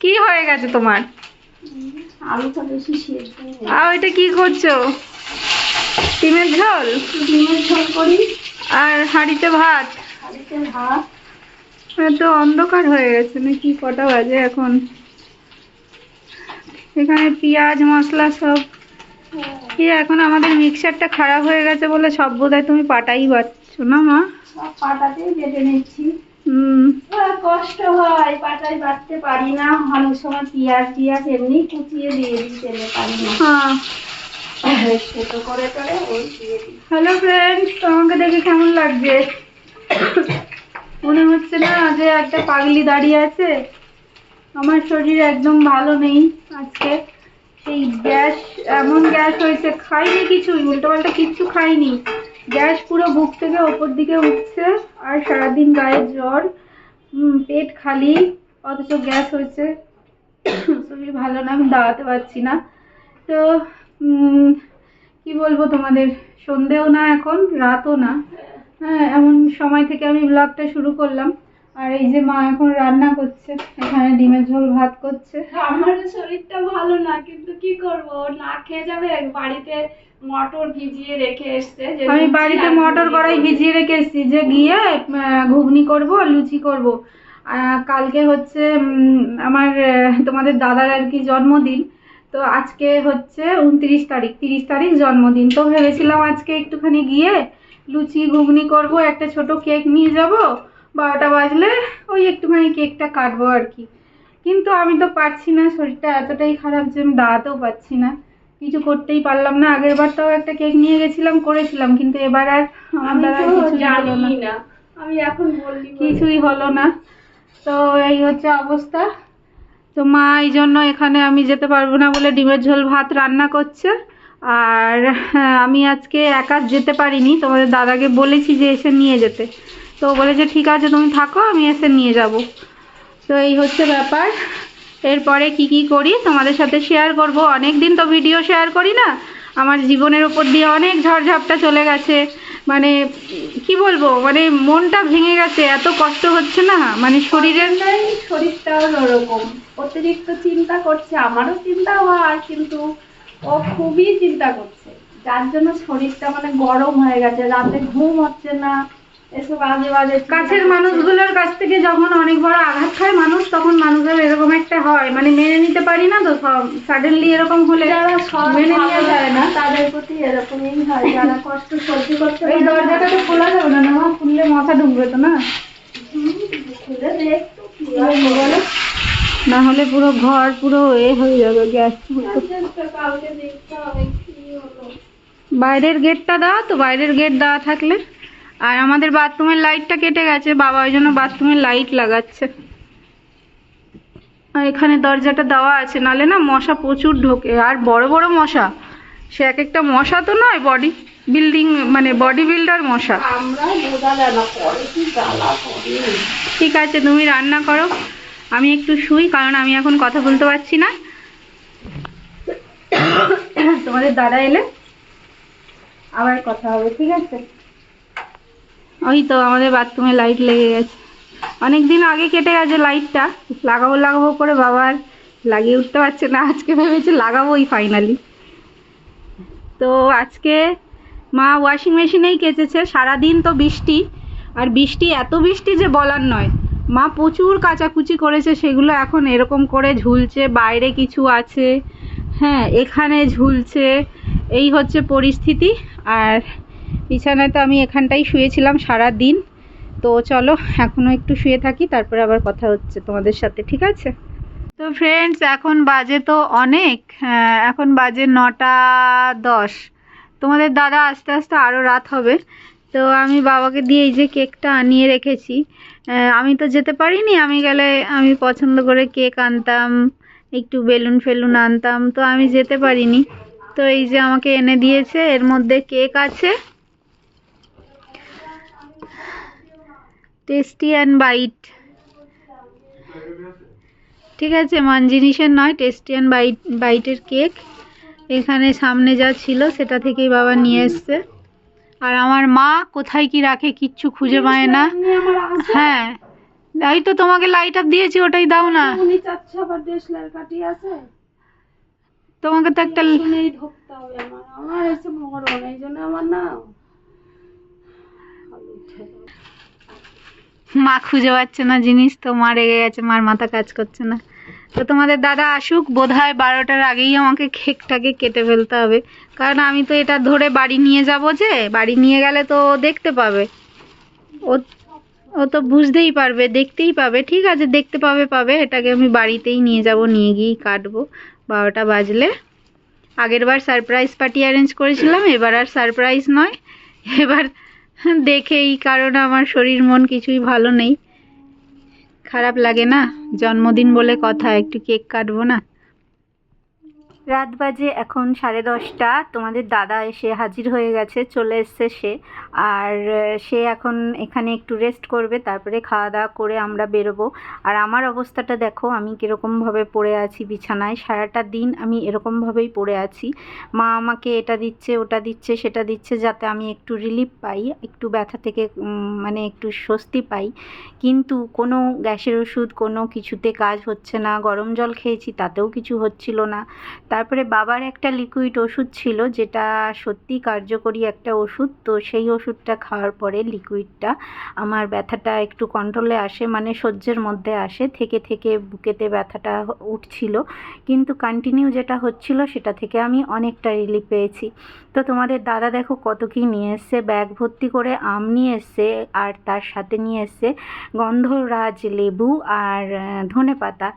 কি হয়ে গেছে তোমার? আলুটা বেশি সেদ্ধ আর ওইটা কি করছ? ডিমের ঝোল? ডিমের ঝোল করি। আর হাঁড়িতে ভাত? হাঁড়িতে ভাত। এত অন্ধকার হয়ে গেছে নাকি? কটা বাজে এখন? এখানে পেঁয়াজ মশলা সব। কি এখন আমাদের মিক্সারটা খারাপ হয়ে গেছে বলে সব বোধহয় তুমি পাটাই পাচ্ছো না মা? সব পাটাতেই বেটে নিচ্ছি। কষ্ট হয় পাটাই বাটতে পারি না। অনেক সময় পেঁয়াজ টিয়াজ এমনি কুচিয়ে দিয়ে দিই তেলে পারি না হ্যাঁ। সেতো করে করে ওই দিয়ে দিই। হ্যালো ফ্রেন্ডস তোমাকে দেখে কেমন লাগছে? মনে হচ্ছে না যে একটা পাগলি দাঁড়িয়ে আছে? আমার শরীর একদম ভালো নেই আজকে। সেই গ্যাস এমন গ্যাস হয়েছে খাইনি কিছুই উল্টোপাল্টা কিচ্ছু খাইনি। গ্যাস পুরো বুক থেকে ওপর দিকে উঠছে, আর সারাদিন গায়ে জ্বর পেট খালি, অথচ গ্যাস হয়েছে। শরীর ভালো না, আমি দাঁড়াতে পারছি না। তো কি বলব তোমাদের, সন্ধেও না এখন, রাতও না। হ্যাঁ এমন সময় থেকে আমি ব্লগটা শুরু করলাম। আর এই যে মা এখন রান্না করছে এখানে ডিমের ঝোল ভাত করছে। আমার শরীরটা ভালো না কিন্তু কি করব? না খেয়ে যাবে বাড়িতে মটর ভিজিয়ে রেখে এসছে আমি বাড়িতে মটর কড়াই ভিজিয়ে রেখে এসেছি যে গিয়ে ঘুগনি করব লুচি করব। কালকে হচ্ছে আমার তোমাদের দাদার আর কি জন্মদিন তো আজকে হচ্ছে উনত্রিশ তারিখ তিরিশ তারিখ জন্মদিন। তো ভেবেছিলাম আজকে একটুখানি গিয়ে লুচি ঘুগনি করব একটা ছোট কেক নিয়ে যাব। বারোটা বাজলে ওই একটুখানি কেকটা কাটবো আর কি। কিন্তু আমি তো পারছি না শরীরটা এতটাই খারাপ যে আমি দাঁড়াতেও পারছি না। কিছু করতেই পারলাম না। আগের বার তাও একটা কেক নিয়ে গেছিলাম করেছিলাম কিন্তু এবার আর আমার আমি দ্বারা তো কিছুই হলো না। আমি এখন বললি কিছুই হলো না। তো এই হচ্ছে অবস্থা। তো মা এই জন্য এখানে আমি যেতে পারব না বলে ডিমের ঝোল ভাত রান্না করছে। আর হ্যাঁ, আমি আজকে একা যেতে পারিনি। তোমাদের দাদাকে বলেছি যে এসে নিয়ে যেতে। তো বলেছে ঠিক আছে, তুমি থাকো, আমি এসে নিয়ে যাব। তো এই হচ্ছে ব্যাপার। এরপরে কি কি করি, তোমাদের সাথে শেয়ার করব। অনেক দিন তো ভিডিও শেয়ার করি না। আমার জীবনের উপর দিয়ে অনেক ঝড়ঝাপটা চলে গেছে। মানে কি বলব? মানে মনটা ভেঙে গেছে। এত কষ্ট হচ্ছে না? মানে শরীরের শরীরটাও ওরকম অতিরিক্ত চিন্তা করছে, আমারও চিন্তা হয় কিন্তু ও খুবই চিন্তা করছে। যার জন্য শরীরটা মানে গরম হয়ে গেছে, রাতে ঘুম হচ্ছে না। কাছের মানুষগুলোর কাছ থেকে যখন অনেক বড় আঘাত খায় মানুষ তখন মানুষের এরকম একটা হয়। মানে মেনে নিতে পারি না তো সব। সাডেনলি এরকম হলে মেনে নেওয়া যায় না। তাদের প্রতি এরকমই হয়। যারা কষ্ট সহ্য করতে এই দরজাটা তো খোলা যাবে না না খুললে মাথা ঢুকবে তো না? না হলে পুরো ঘর পুরো এ হয়ে যাবে গ্যাস হলো। বাইরের গেটটা দাও তো বাইরের গেট দেওয়া থাকলে। আর আমাদের বাথরুমের লাইটটা কেটে গেছে। বাবা ওই জন্য বাথরুমের লাইট লাগাচ্ছে। আর এখানে দরজাটা দেওয়া আছে নালে না মশা প্রচুর ঢোকে। আর বড় বড় মশা সে এক একটা মশা তো নয় বডি বিল্ডিং মানে বডি বিল্ডার মশা। ঠিক আছে তুমি রান্না করো। আমি একটু শুই কারণ আমি এখন কথা বলতে পারছি না। তোমাদের দাদা এলে আবার কথা হবে ঠিক আছে? ওই তো আমাদের বাথরুমে লাইট লেগে গেছে। অনেক দিন আগে কেটে গেছে লাইটটা লাগাবো লাগাবো করে বাবার লাগিয়ে উঠতে পারছে না। আজকে ভেবেছে লাগাবোই ফাইনালি তো আজকে মা ওয়াশিং মেশিনেই কেচেছে। সারাদিন তো বৃষ্টি। আর বৃষ্টি, এত বৃষ্টি যে বলার নয়। মা প্রচুর কাচাকুচি করেছে। সেগুলো এখন এরকম করে ঝুলছে। বাইরে কিছু আছে। হ্যাঁ এখানে ঝুলছে। এই হচ্ছে পরিস্থিতি। আর বিছানায় তো আমি এখানটাই শুয়েছিলাম সারা দিন তো চলো, এখনও একটু শুয়ে থাকি, তারপরে আবার কথা হচ্ছে তোমাদের সাথে, ঠিক আছে? তো ফ্রেন্ডস এখন বাজে তো অনেক এখন বাজে নটা দশ। তোমাদের দাদা আস্তে আস্তে আরও রাত হবে। তো আমি বাবাকে দিয়ে এই যে কেকটা আনিয়ে রেখেছি। আমি তো যেতে পারিনি, আমি গেলে আমি পছন্দ করে কেক আনতাম, একটু বেলুন ফেলুন আনতাম, তো আমি যেতে পারিনি। তো এই যে আমাকে এনে দিয়েছে, এর মধ্যে কেক আছে। টেস্টি অ্যান্ড বাইট ঠিক আছে মান জিনিসের নয় টেস্টি অ্যান্ড বাইট বাইটের কেক এখানে সামনে যা ছিল সেটা থেকেই বাবা নিয়ে এসছে। আর আমার মা কোথায় কি রাখে কিচ্ছু খুঁজে পায় না। হ্যাঁ এই তো তোমাকে লাইটার দিয়েছি ওটাই দাও না। তোমাকে তো একটা আমার। আমার এই জন্য আমার না। মা খুঁজে পাচ্ছে না জিনিস, তো মা রেগে গেছে, মার মাথা কাজ করছে না। তো তোমাদের দাদা আসুক বোধ হয় বারোটার আগেই আমাকে কেকটাকে কেটে ফেলতে হবে। কারণ আমি তো এটা ধরে বাড়ি নিয়ে যাব যে, বাড়ি নিয়ে গেলে তো দেখতে পাবে। ও ও তো বুঝতেই পারবে, দেখতেই পাবে। ঠিক আছে, দেখতে পাবে পাবে। এটাকে আমি বাড়িতেই নিয়ে যাব, নিয়ে গিয়েই কাটবো। বারোটা বাজলে। আগের বার সারপ্রাইজ পার্টি অ্যারেঞ্জ করেছিলাম, এবার আর সারপ্রাইজ নয়। এবার দেখেই কারণ আমার শরীর মন কিছুই ভালো নেই। খারাপ লাগে না? জন্মদিন বলে কথা, একটু কেক কাটবো না? রাত বাজে এখন সাড়ে দশটা। তোমাদের দাদা এসে হাজির হয়ে গেছে, চলে এসছে সে। আর সে এখন এখানে একটু রেস্ট করবে, তারপরে খাওয়া দাওয়া করে আমরা বেরোবো। আর আমার অবস্থাটা দেখো, আমি কীরকমভাবে পড়ে আছি বিছানায়। সারাটা দিন আমি এরকমভাবেই পড়ে আছি। মা আমাকে এটা দিচ্ছে, ওটা দিচ্ছে, সেটা দিচ্ছে, যাতে আমি একটু রিলিফ পাই, একটু ব্যথা থেকে মানে একটু স্বস্তি পাই। কিন্তু কোনো গ্যাসের ওষুধ, কোনো কিছুতে কাজ হচ্ছে না। গরম জল খেয়েছি, তাতেও কিছু হচ্ছিল না। তারপরে বাবার একটা লিকুইড ওষুধ ছিল, যেটা সত্যি কার্যকরী একটা ওষুধ। তো সেই ওষুধটা খাওয়ার পরে লিকুইডটা আমার ব্যথাটা একটু কন্ট্রোলে আসে মানে সহ্যের মধ্যে আসে, থেকে থেকে বুকেতে ব্যথাটা উঠছিল। কিন্তু কন্টিনিউ যেটা হচ্ছিল, সেটা থেকে আমি অনেকটা রিলিফ পেয়েছি। তো তোমাদের দাদা দেখো কত কি নিয়ে এসছে ব্যাগ ভর্তি করে আম নিয়ে এসছে, আর তার সাথে নিয়ে এসছে গন্ধরাজ লেবু আর ধনে পাতা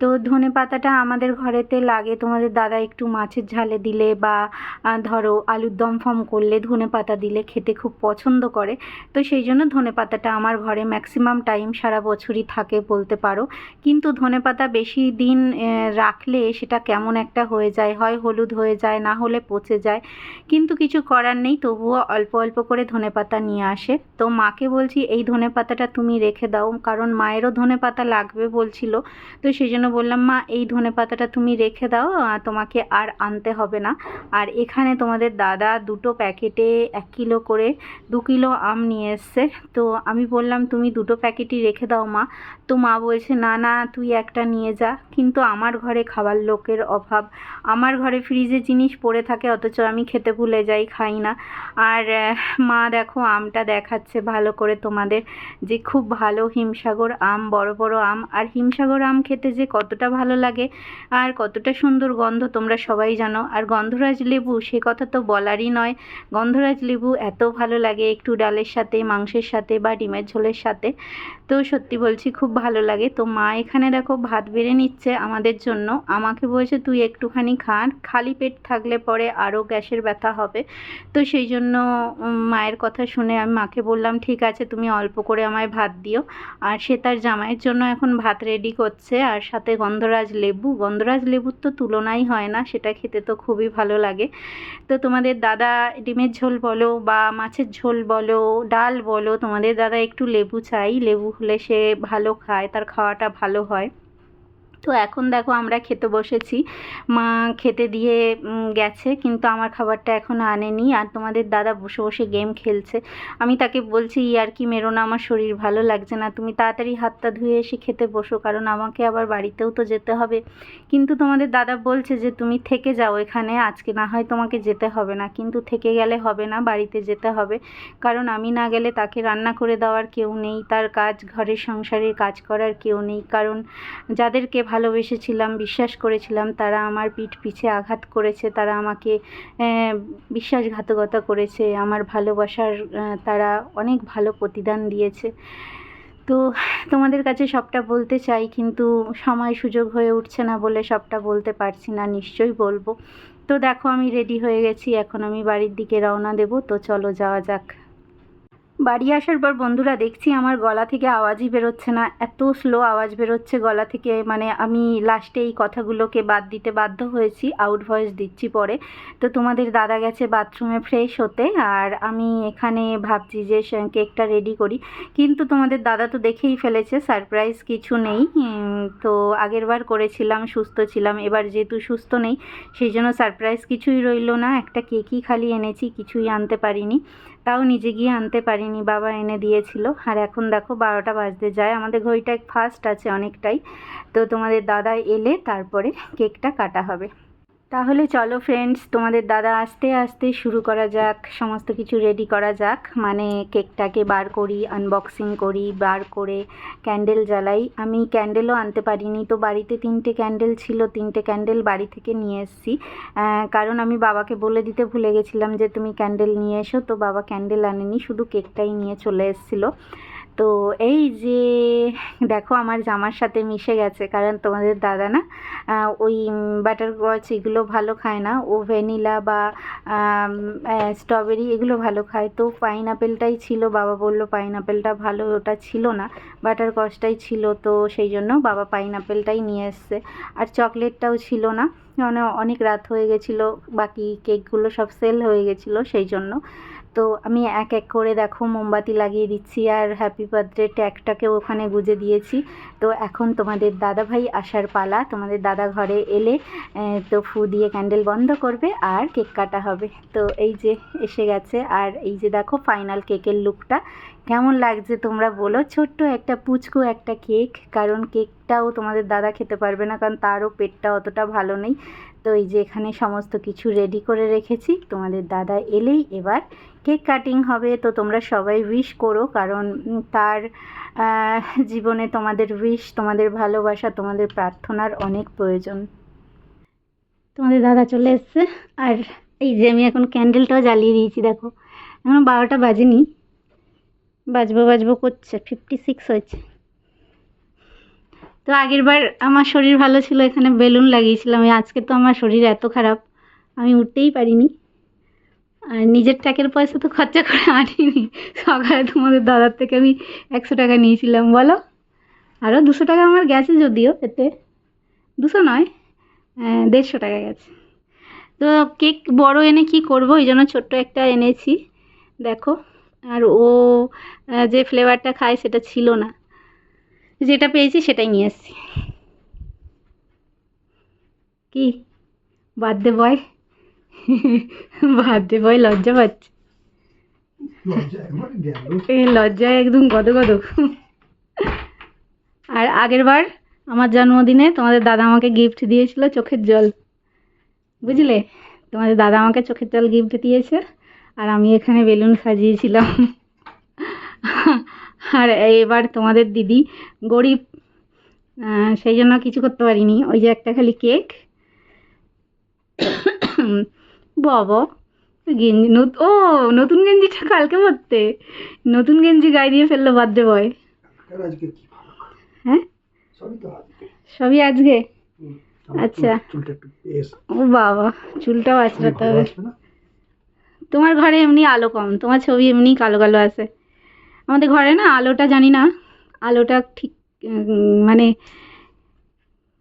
তো ধনে পাতাটা আমাদের ঘরেতে লাগে, তোমাদের দাদা একটু মাছের ঝালে দিলে বা ধরো আলুর দম ফম করলে ধনে পাতা দিলে খেতে খুব পছন্দ করে। তো সেই জন্য ধনে পাতাটা আমার ঘরে ম্যাক্সিমাম টাইম সারা বছরই থাকে বলতে পারো। কিন্তু ধনে পাতা বেশি দিন রাখলে সেটা কেমন একটা হয়ে যায় হয় হলুদ হয়ে যায় না হলে পচে যায়। কিন্তু কিছু করার নেই তবুও অল্প অল্প করে ধনে পাতা নিয়ে আসে। তো মাকে বলছি এই ধনে পাতাটা তুমি রেখে দাও। কারণ মায়েরও ধনে পাতা লাগবে বলছিল। তো সেই জন্য বললাম মা এই ধনে পাতাটা তুমি রেখে দাও আহ, তোমাকে আর আনতে হবে না। আর এখানে তোমাদের দাদা দুটো প্যাকেটে এক কিলো করে দু কিলো আম নিয়ে এসছে। তো আমি বললাম, তুমি দুটো প্যাকেটই রেখে দাও মা। তো মা বলছে, না না, তুই একটা নিয়ে যা। কিন্তু আমার ঘরে খাবার লোকের অভাব। আমার ঘরে ফ্রিজে জিনিস পড়ে থাকে, অথচ আমি খেতে ভুলে যাই, খাই না। আর মা দেখো, আমটা দেখাচ্ছে ভালো করে তোমাদের যে খুব ভালো হিমসাগর আম, বড় বড় আম। আর হিমসাগর আম খেতে যে কতটা ভালো লাগে, আর কতটা সুন্দর গন্ধ তোমরা সবাই জানো। আর গন্ধরাজ লেবু, সে কথা তো বলারই নয়। গন্ধরাজ লেবু এত ভালো লাগে একটু ডালের সাথে, মাংসের সাথে বা ডিমের ঝোলের সাথে। তো সত্যি বলছি খুব ভালো লাগে। তো মা এখানে দেখো ভাত বেড়ে নিচ্ছে আমাদের জন্য। আমাকে বলছে, তুই একটুখানি খান। খালি পেট থাকলে পরে আরও গ্যাসের ব্যথা হবে। তো সেই জন্য মায়ের কথা শুনে আমি মাকে বললাম, ঠিক আছে, তুমি অল্প করে আমায় ভাত দিও। আর সে তার জামাইয়ের জন্য এখন ভাত রেডি করছে। আর সাথে গন্ধরাজ লেবু। গন্ধরাজ লেবুর তো তুলনাই হয় না, সেটা খেতে তো খুবই ভালো লাগে। তো তোমাদের দাদা ডিমের ঝোল বলো বা মাছের ঝোল বলো, ডাল বলো, তোমাদের দাদা একটু লেবু চাই। লেবু হলে সে ভালো খায় তার খাওয়াটা ভালো হয়। তো এখন দেখো আমরা খেতে বসেছি। মা খেতে দিয়ে গেছে কিন্তু আমার খাবারটা এখনও আনেনি। আর তোমাদের দাদা বসে বসে গেম খেলছে। আমি তাকে বলছি আর কি মেরো না, আমার শরীর ভালো লাগছে না। তুমি তাড়াতাড়ি হাতটা ধুয়ে এসে খেতে বসো, কারণ আমাকে আবার বাড়িতেও তো যেতে হবে। কিন্তু তোমাদের দাদা বলছে যে, তুমি থেকে যাও এখানে, আজকে না হয় তোমাকে যেতে হবে না। কিন্তু থেকে গেলে হবে না, বাড়িতে যেতে হবে। কারণ আমি না গেলে তাকে রান্না করে দেওয়ার কেউ নেই, তার কাজ, ঘরের সংসারের কাজ করার কেউ নেই। কারণ যাদেরকে ভালোবেসেছিলাম, বিশ্বাস করেছিলাম, তারা আমার পিঠ পিছে আঘাত করেছে, তারা আমাকে বিশ্বাসঘাতকতা করেছে, আমার ভালোবাসার তারা অনেক ভালো প্রতিদান দিয়েছে। তো তোমাদের কাছে সবটা বলতে চাই, কিন্তু সময় সুযোগ হয়ে উঠছে না বলে সবটা বলতে পারছি না, নিশ্চয়ই বলব। তো দেখো, আমি রেডি হয়ে গেছি, এখন আমি বাড়ির দিকে রওনা দেব, তো চলো যাওয়া যাক। বাড়ি আসার পর বন্ধুরা দেখছি আমার গলা থেকে আওয়াজই বেরোচ্ছে না। এত স্লো আওয়াজ বেরোচ্ছে গলা থেকে। মানে আমি লাস্টে এই কথাগুলোকে বাদ দিতে বাধ্য হয়েছি আউট ভয়েস দিচ্ছি পরে। তো তোমাদের দাদা গেছে বাথরুমে ফ্রেশ হতে আর আমি এখানে ভাবছি যে কেকটা রেডি করি। কিন্তু তোমাদের দাদা তো দেখেই ফেলেছে সারপ্রাইজ কিছু নেই। তো আগেরবার করেছিলাম, সুস্থ ছিলাম। এবার যেহেতু সুস্থ নেই, সেই জন্য সারপ্রাইজ কিছুই রইল না। একটা কেকই খালি এনেছি, কিছুই আনতে পারিনি। তাও নিজে গিয়ে আনতে পারিনি, বাবা এনে দিয়েছিল। আর এখন দেখো বারোটা বাজতে যায়, আমাদের ঘড়িটা ফাস্ট আছে অনেকটাই। তো তোমাদের দাদা এলে তারপরে কেকটা কাটা হবে। তাহলে চলো ফ্রেন্ডস তোমাদের দাদা আস্তে আস্তে শুরু করা যাক, সমস্ত কিছু রেডি করা যাক। মানে কেকটাকে বার করি আনবক্সিং করি, বার করে ক্যান্ডেল জ্বালাই। আমি ক্যান্ডেলও আনতে পারিনি, তো বাড়িতে তিনটে ক্যান্ডেল ছিল, তিনটে ক্যান্ডেল বাড়ি থেকে নিয়ে এসেছি। কারণ আমি বাবাকে বলে দিতে ভুলে গেছিলাম যে, তুমি ক্যান্ডেল নিয়ে এসো। তো বাবা ক্যান্ডেল আনেনি, শুধু কেকটাই নিয়ে চলে এসেছিল। তো এই যে, দেখো আমার জামার সাথে মিশে গেছে, কারণ তোমাদের দাদা না ওই বাটার স্কচ এগুলো ভালো খায় না, ও ভ্যানিলা বা স্ট্রবেরি এগুলো ভালো খায়। তো পাইনাপেলটাই ছিল, বাবা বলল পাইনাপেলটা ভালো ওটা ছিল না বাটার কচটাই ছিল, তো সেই জন্য বাবা পাইনাপেলটাই নিয়ে এসছে। আর চকলেটটাও ছিল না মানে অনেক রাত হয়ে গেছিল, বাকি কেকগুলো সব সেল হয়ে গেছিল, সেই জন্য। তো আমি এক এক করে দেখো মোমবাতি লাগিয়ে দিচ্ছি আর হ্যাপি বার্থডে ট্যাগটাকে ওখানে গুজে দিয়েছি। তো এখন তোমাদের দাদা ভাই আসার পালা, তোমাদের দাদা ঘরে এলে তো ফু দিয়ে ক্যান্ডেল বন্ধ করবে আর কেক কাটা হবে। তো এই যে এসে গেছে আর এই যে দেখো ফাইনাল কেকের লুকটা কেমন লাগছে তোমরা বলো? ছোট্ট একটা পুচকু একটা কেক, কারণ কেকটাও তোমাদের দাদা খেতে পারবে না, কারণ তারও পেটটা অতটা ভালো নেই। তো এই যে এখানে সমস্ত কিছু রেডি করে রেখেছি, তোমাদের দাদা এলেই এবার কেক কাটিং হবে। তো তোমরা সবাই উইশ করো, কারণ তার জীবনে তোমাদের উইশ তোমাদের ভালোবাসা, তোমাদের প্রার্থনার অনেক প্রয়োজন। তোমাদের দাদা চলে এসছে, আর এই যে আমি এখন ক্যান্ডেলটাও জ্বালিয়ে দিয়েছি, দেখো। এখন বারোটা বাজেনি। বাজবো বাজবো করছে। ফিফটি সিক্স হয়েছে। তো আগের বার আমার শরীর ভালো ছিল, এখানে বেলুন লাগিয়েছিলাম। আজকে তো আমার শরীর এত খারাপ, আমি উঠতেই পারিনি। আর নিজের টাকের পয়সা তো খরচা করে আনিনি। সকালে তোমাদের দাদার থেকে আমি একশো টাকা নিয়েছিলাম, বলো? আরও দুশো টাকা আমার গেছে যদিও এতে। দুশো নয় দেড়শো টাকা গেছে। তো কেক বড় এনে কি করব? এই জন্য ছোট্ট একটা এনেছি। দেখো। আর ও যে ফ্লেভারটা খায় সেটা ছিল না। যেটা পেয়েছি সেটাই নিয়ে এসেছি কি? Birthday boy? বার্থডে বয় লজ্জা পাচ্ছে। লজ্জায় একদম গদ গদ। আর আগের বার আমার জন্মদিনে তোমাদের দাদা আমাকে গিফট দিয়েছিল চোখের জল। বুঝলে? তোমাদের দাদা আমাকে চোখের জল গিফট দিয়েছে। আর আমি এখানে বেলুন সাজিয়েছিলাম। আর এবার তোমাদের দিদি গরিব সেই জন্য কিছু করতে পারিনি। ওই যে একটা খালি কেক। বাবা গেঞ্জি নত- ও নতুন গেঞ্জিটা কালকে পরতে। নতুন গেঞ্জি গায়ে দিয়ে ফেলল বার্থডে বয়। হ্যাঁ? সবই আজকে। আচ্ছা। ও বাবা চুলটাও আঁচড়াতে হবে তোমার ঘরে এমনি আলো কম, তোমার ছবি এমনি কালো কালো আছে। আমাদের ঘরে না আলোটা জানি না, আলোটা ঠিক মানে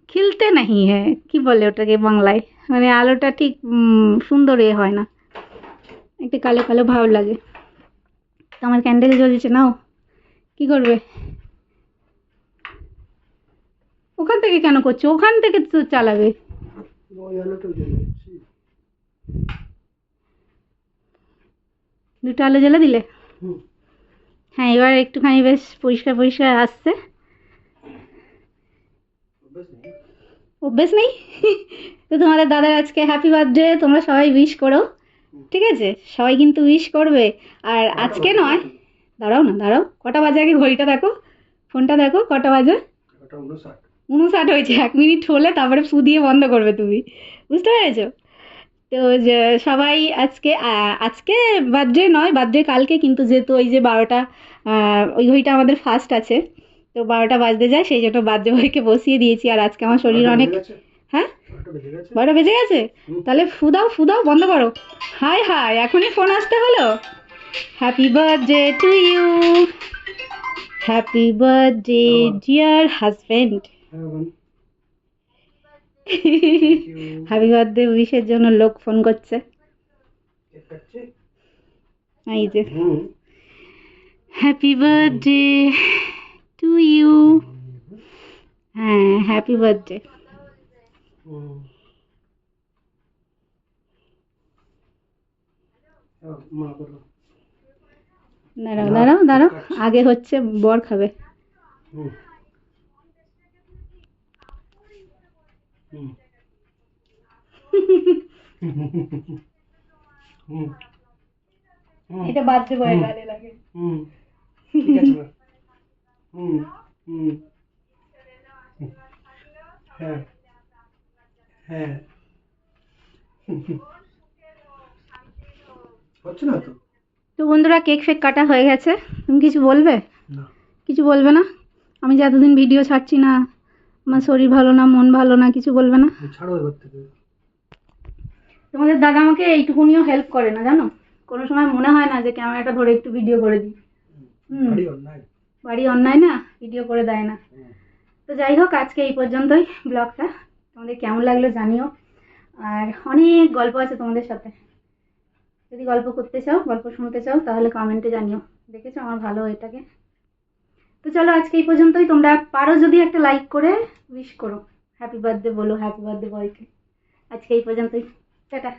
খিলতে নাহি হ্যাঁ কি বলে ওটাকে বাংলায়? মানে আলোটা ঠিক সুন্দর এ হয় না। একটু কালো কালো ভাব লাগে। তো আমার ক্যান্ডেল জ্বলছে নাও কি করবে? ওখান থেকে কেন করছ? ওখান থেকে তো চালাবে ওই আলোটা জ্বলে যাচ্ছে। দুটো আলো জ্বেলে দিলে? হ্যাঁ এবার একটুখানি বেশ পরিষ্কার পরিষ্কার আসছে। অভ্যেস নেই? তো তোমাদের দাদার আজকে হ্যাপি বার্থডে তোমরা সবাই উইশ করো। ঠিক আছে? সবাই কিন্তু উইশ করবে। আর আজকে নয় দাঁড়াও না দাঁড়াও। কটা বাজে আগে ঘড়িটা দেখো? ফোনটা দেখো কটা বাজে? উনষাট। হয়েছে এক মিনিট হলে তারপরে ফু দিয়ে বন্ধ করবে তুমি। বুঝতে পেরেছ? তো যে সবাই আজকে আজকে বার্থডে নয় বার্থডে কালকে কিন্তু যেহেতু ওই যে বারোটা ওই ঘড়িটা আমাদের ফার্স্ট আছে তো বারোটা বাজতে যায় সেই জন্য বার্থডে বয়কে বসিয়ে দিয়েছি। আর আজকে আমার শরীর অনেক হ্যাঁ? বারোটা বেজে গেছে? তাহলে ফু দাও ফু বন্ধ করো। হাই হাই এখনই ফোন আসতে হলো? Happy birthday to you happy birthday dear husband Baban. Happy birthday উইশের জন্য লোক ফোন করছে। এই যে। হ্যাপি বার্থডে টু ইউ হ্যাঁ হ্যাপি বার্থডে। দাঁড়াও দাঁড়াও দাঁড়াও। আগে হচ্ছে বর খাবে। হুম হুম হুম হুম এটা বয় হুম। গালে লাগে। হুম। ঠিক আছে হুম হুম। হ্যাঁ হ্যাঁ। হচ্ছে না তো? তো বন্ধুরা কেক ফেক কাটা হয়ে গেছে। তুমি কিছু বলবে? কিছু বলবে না? আমি যে এতদিন ভিডিও ছাড়ছি না আমার শরীর ভালো না মন ভালো না কিছু বলবে না? ছাড়ো এবার থেকে। তোমাদের দাদা আমাকে এইটুকুনিও হেল্প করে না জানো? কোনো সময় মনে হয় না যে ক্যামেরাটা ধরে একটু ভিডিও করে দিই। বাড়ি অন্যায়। না ভিডিও করে দেয় না। তো যাই হোক আজকে এই পর্যন্তই ব্লগটা। তোমাদের কেমন লাগল জানিও। আর অনেক গল্প আছে তোমাদের সাথে। যদি গল্প করতে চাও গল্প শুনতে চাও তাহলে কমেন্টে জানিও। দেখেছ? আমার ভালো এটাকে। তো চলো আজকে এই পর্যন্তই। তোমরা পারো যদি একটা লাইক করে উইশ করো। হ্যাপি বার্থডে বলো হ্যাপি বার্থডে বয়কে আজকে এই পর্যন্তই। টাটা।